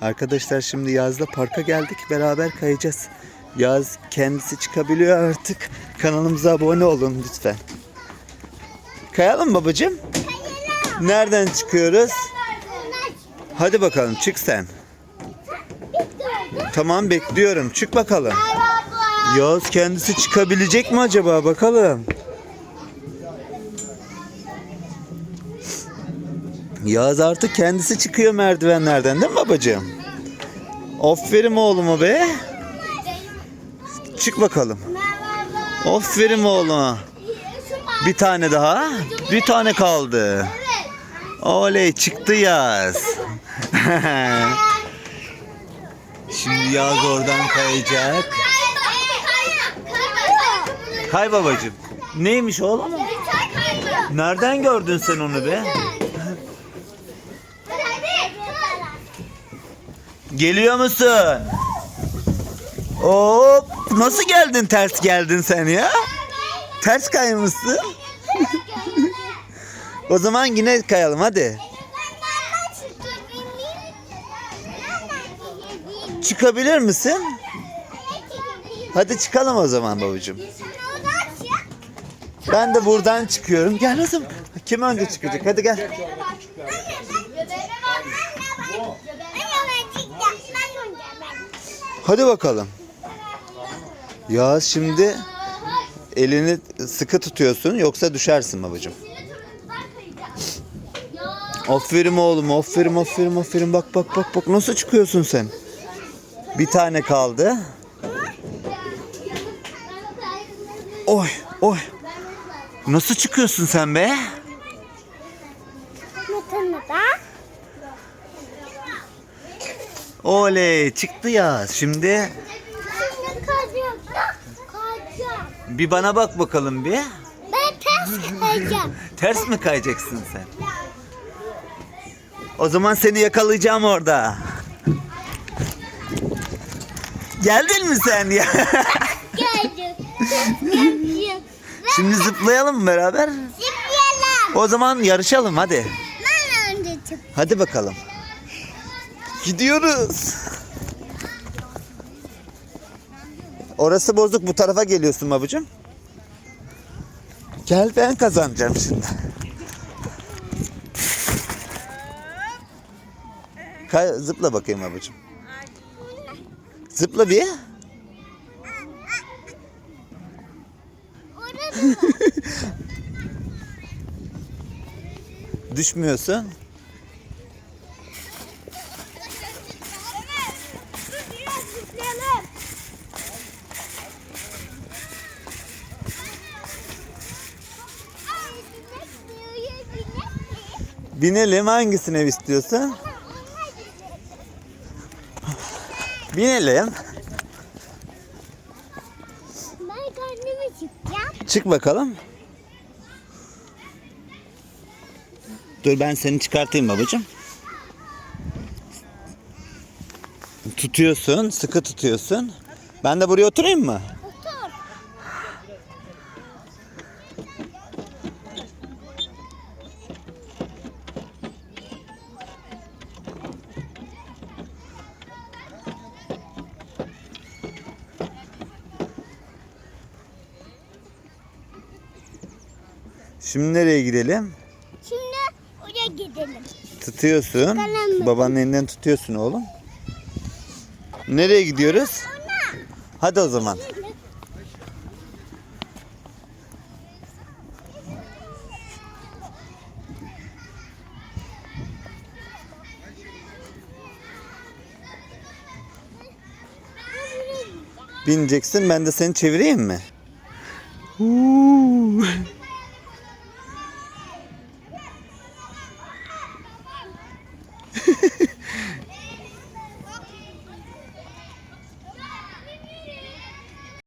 Arkadaşlar şimdi Yaz'la parka geldik. Beraber kayacağız. Yaz kendisi çıkabiliyor artık. Kanalımıza abone olun lütfen. Kayalım babacığım? Nereden çıkıyoruz? Hadi bakalım çık sen. Tamam bekliyorum. Çık bakalım. Yaz kendisi çıkabilecek mi acaba? Bakalım. Yaz artık kendisi çıkıyor merdivenlerden değil mi babacığım? Aferin oğluma be. Çık bakalım. Aferin oğluma. Bir tane daha. Bir tane kaldı. Oley çıktı Yaz. Şimdi Yaz oradan kayacak. Kay babacığım. Neymiş oğlum? Nereden gördün sen onu be? Geliyor musun? Hop! Nasıl geldin ters geldin sen ya? Ters kaymışsın. O zaman yine kayalım hadi. Çıkabilir misin? Hadi çıkalım o zaman babacığım. Ben de buradan çıkıyorum. Gel kızım. Kim önce çıkacak? Hadi gel. Hadi bakalım. Ya şimdi elini sıkı tutuyorsun yoksa düşersin babacığım. Aferin oğlum, aferin, aferin, aferin. Bak, bak, bak, bak. Nasıl çıkıyorsun sen? Bir tane kaldı. Oy, oy. Nasıl çıkıyorsun sen be? Oley, çıktı ya. Şimdi bir bana bak bakalım bir. Ben ters kayacağım. Ters mi kayacaksın sen? O zaman seni yakalayacağım orada. Geldin mi sen ya? Geldim. Geldim. Şimdi zıplayalım mı beraber? Zıplayalım. O zaman yarışalım hadi. Ben önce çık. Hadi bakalım. Gidiyoruz. Orası bozuk bu tarafa geliyorsun babacığım. Gel ben kazanacağım şimdi. Kay, zıpla bakayım babacığım. Zıpla bir. Düşmüyorsun. Binelim hangisine istiyorsun? Binelim. Ben kendime çıkacağım. Çık bakalım. Dur ben seni çıkartayım babacığım. Tutuyorsun, sıkı tutuyorsun. Ben de buraya oturayım mı? Şimdi nereye gidelim? Şimdi oraya gidelim. Tutuyorsun. Bakalım. Babanın elinden tutuyorsun oğlum. Nereye gidiyoruz? Hadi o zaman. Bineceksin ben de seni çevireyim mi?